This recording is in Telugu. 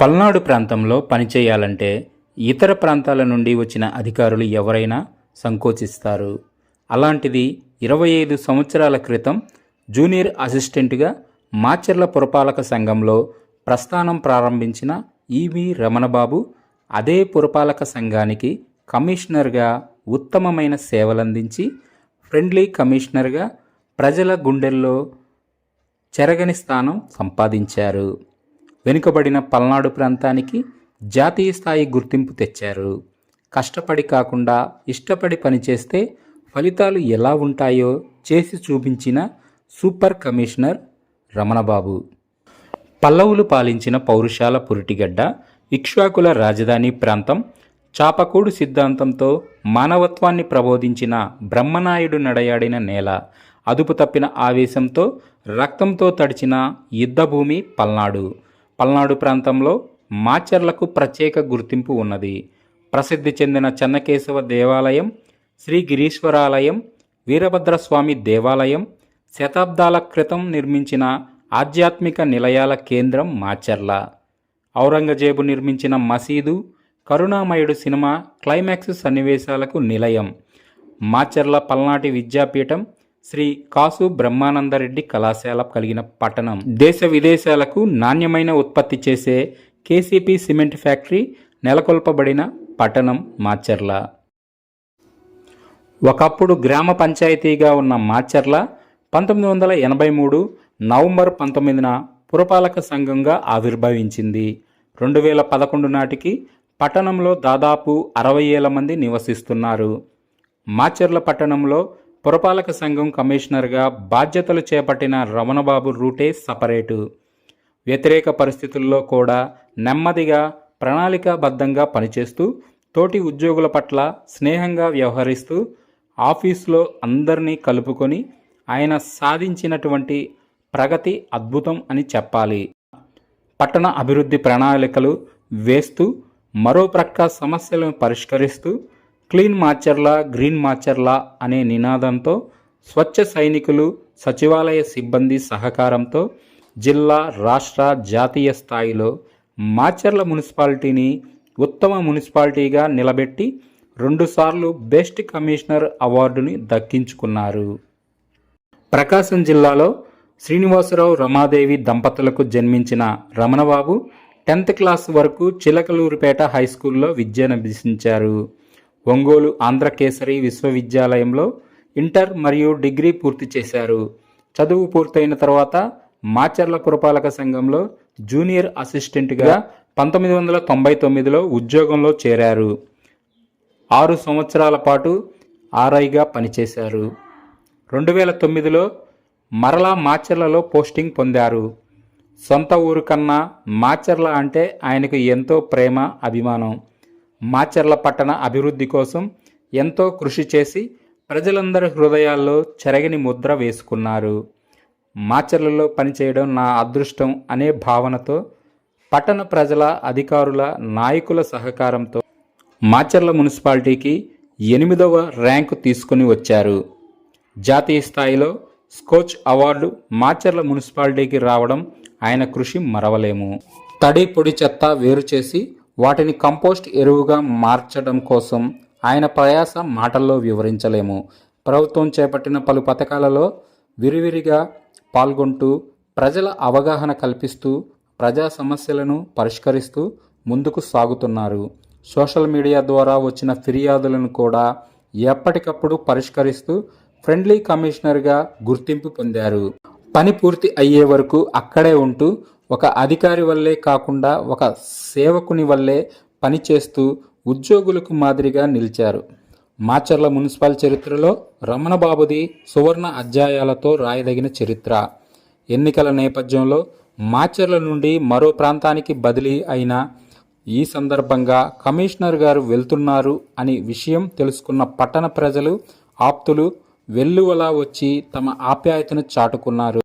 పల్నాడు ప్రాంతంలో పనిచేయాలంటే ఇతర ప్రాంతాల నుండి వచ్చిన అధికారులు ఎవరైనా సంకోచిస్తారు. అలాంటిది ఇరవై ఐదు సంవత్సరాల క్రితం జూనియర్ అసిస్టెంట్గా మాచర్ల పురపాలక సంఘంలో ప్రస్థానం ప్రారంభించిన ఈవి రమణబాబు అదే పురపాలక సంఘానికి కమిషనర్గా ఉత్తమమైన సేవలందించి ఫ్రెండ్లీ కమిషనర్గా ప్రజల గుండెల్లో చెరగని స్థానం సంపాదించారు. వెనుకబడిన పల్నాడు ప్రాంతానికి జాతీయ స్థాయి గుర్తింపు తెచ్చారు. కష్టపడి కాకుండా ఇష్టపడి పనిచేస్తే ఫలితాలు ఎలా ఉంటాయో చేసి చూపించిన సూపర్ కమిషనర్ రమణబాబు. పల్లవులు పాలించిన పౌరుషాల పురిటిగడ్డ ఇక్ష్వాకుల రాజధాని ప్రాంతం చాపకూడు సిద్ధాంతంతో మానవత్వాన్ని ప్రబోధించిన బ్రహ్మనాయుడు నడయాడిన నేల అదుపు తప్పిన ఆవేశంతో రక్తంతో తడిచిన యుద్ధభూమి పల్నాడు. పల్నాడు ప్రాంతంలో మాచర్లకు ప్రత్యేక గుర్తింపు ఉన్నది. ప్రసిద్ధి చెందిన చెన్నకేశవ దేవాలయం శ్రీ గిరీశ్వరాలయం వీరభద్రస్వామి దేవాలయం శతాబ్దాల క్రితం నిర్మించిన ఆధ్యాత్మిక నిలయాల కేంద్రం మాచర్ల. ఔరంగజేబు నిర్మించిన మసీదు కరుణామయుడు సినిమా క్లైమాక్స్ సన్నివేశాలకు నిలయం. మాచర్ల పల్నాటి విద్యాపీఠం శ్రీ కాసు బ్రహ్మానందరెడ్డి కళాశాల కలిగిన పట్టణం. దేశ విదేశాలకు నాణ్యమైన ఉత్పత్తి చేసే కేసీపీ సిమెంట్ ఫ్యాక్టరీ నెలకొల్పబడిన పట్టణం మాచర్ల. ఒకప్పుడు గ్రామ పంచాయతీగా ఉన్న మాచర్ల పంతొమ్మిది వందల ఎనభై మూడు నవంబర్ పంతొమ్మిదిన పురపాలక సంఘంగా ఆవిర్భవించింది. రెండు వేల పదకొండు నాటికి పట్టణంలో దాదాపు అరవై ఏళ్ళ మంది నివసిస్తున్నారు. మాచర్ల పట్టణంలో పురపాలక సంఘం కమిషనర్గా బాధ్యతలు చేపట్టిన రమణబాబు రూటే సపరేటు. వ్యతిరేక పరిస్థితుల్లో కూడా నెమ్మదిగా ప్రణాళికాబద్ధంగా పనిచేస్తూ తోటి ఉద్యోగుల పట్ల స్నేహంగా వ్యవహరిస్తూ ఆఫీసులో అందరినీ కలుపుకొని ఆయన సాధించినటువంటి ప్రగతి అద్భుతం అని చెప్పాలి. పట్టణ అభివృద్ధి ప్రణాళికలు వేస్తూ మరో ప్రక్క సమస్యలను పరిష్కరిస్తూ క్లీన్ మార్చర్లా గ్రీన్ మార్చర్లా అనే నినాదంతో స్వచ్ఛ సైనికులు సచివాలయ సిబ్బంది సహకారంతో జిల్లా రాష్ట్ర జాతీయ స్థాయిలో మాచర్ల మున్సిపాలిటీని ఉత్తమ మున్సిపాలిటీగా నిలబెట్టి రెండుసార్లు బెస్ట్ కమిషనర్ అవార్డుని దక్కించుకున్నారు. ప్రకాశం జిల్లాలో శ్రీనివాసరావు రమాదేవి దంపతులకు జన్మించిన రమణబాబు టెన్త్ క్లాస్ వరకు చిలకలూరుపేట హై స్కూల్లో విద్యనభ్యసించారు ఒంగోలు ఆంధ్రకేసరి విశ్వవిద్యాలయంలో ఇంటర్ మరియు డిగ్రీ పూర్తి చేశారు. చదువు పూర్తయిన తర్వాత మాచర్ల పురపాలక సంఘంలో జూనియర్ అసిస్టెంట్గా పంతొమ్మిది వందల తొంభై తొమ్మిదిలో ఉద్యోగంలో చేరారు. ఆరు సంవత్సరాల పాటు ఆర్ఐగా పనిచేశారు. రెండు వేల తొమ్మిదిలో మరలా మాచర్లలో పోస్టింగ్ పొందారు. సొంత ఊరు కన్నా మాచర్ల అంటే ఆయనకు ఎంతో ప్రేమ అభిమానం. మాచర్ల పట్టణ అభివృద్ధి కోసం ఎంతో కృషి చేసి ప్రజలందరి హృదయాల్లో చెరగని ముద్ర వేసుకున్నారు. మాచర్లలో పనిచేయడం నా అదృష్టం అనే భావనతో పట్టణ ప్రజల అధికారుల నాయకుల సహకారంతో మాచర్ల మున్సిపాలిటీకి ఎనిమిదవ ర్యాంకు తీసుకుని వచ్చారు. జాతీయ స్థాయిలో స్కోచ్ అవార్డు మాచర్ల మున్సిపాలిటీకి రావడం ఆయన కృషి మరవలేము. తడి పొడి చెత్త వేరు చేసి వాటిని కంపోస్ట్ ఎరువుగా మార్చడం కోసం ఆయన ప్రయాస మాటల్లో వివరించలేము. ప్రభుత్వం చేపట్టిన పలు పథకాలలో విరివిరిగా పాల్గొంటూ ప్రజల అవగాహన కల్పిస్తూ ప్రజా సమస్యలను పరిష్కరిస్తూ ముందుకు సాగుతున్నారు. సోషల్ మీడియా ద్వారా వచ్చిన ఫిర్యాదులను కూడా ఎప్పటికప్పుడు పరిష్కరిస్తూ ఫ్రెండ్లీ కమిషనర్గా గుర్తింపు పొందారు. పని పూర్తి అయ్యే వరకు అక్కడే ఉంటూ ఒక అధికారి వల్లే కాకుండా ఒక సేవకుని వల్లే పనిచేస్తూ ఉద్యోగులకు మాదిరిగా నిలిచారు. మాచర్ల మున్సిపల్ చరిత్రలో రమణబాబుది సువర్ణ అధ్యాయాలతో రాయదగిన చరిత్ర. ఎన్నికల నేపథ్యంలో మాచర్ల నుండి మరో ప్రాంతానికి బదిలీ అయిన ఈ సందర్భంగా కమిషనర్ గారు వెళ్తున్నారు అని విషయం తెలుసుకున్న పట్టణ ప్రజలు ఆప్తులు వెల్లువలా వచ్చి తమ ఆప్యాయతను చాటుకున్నారు.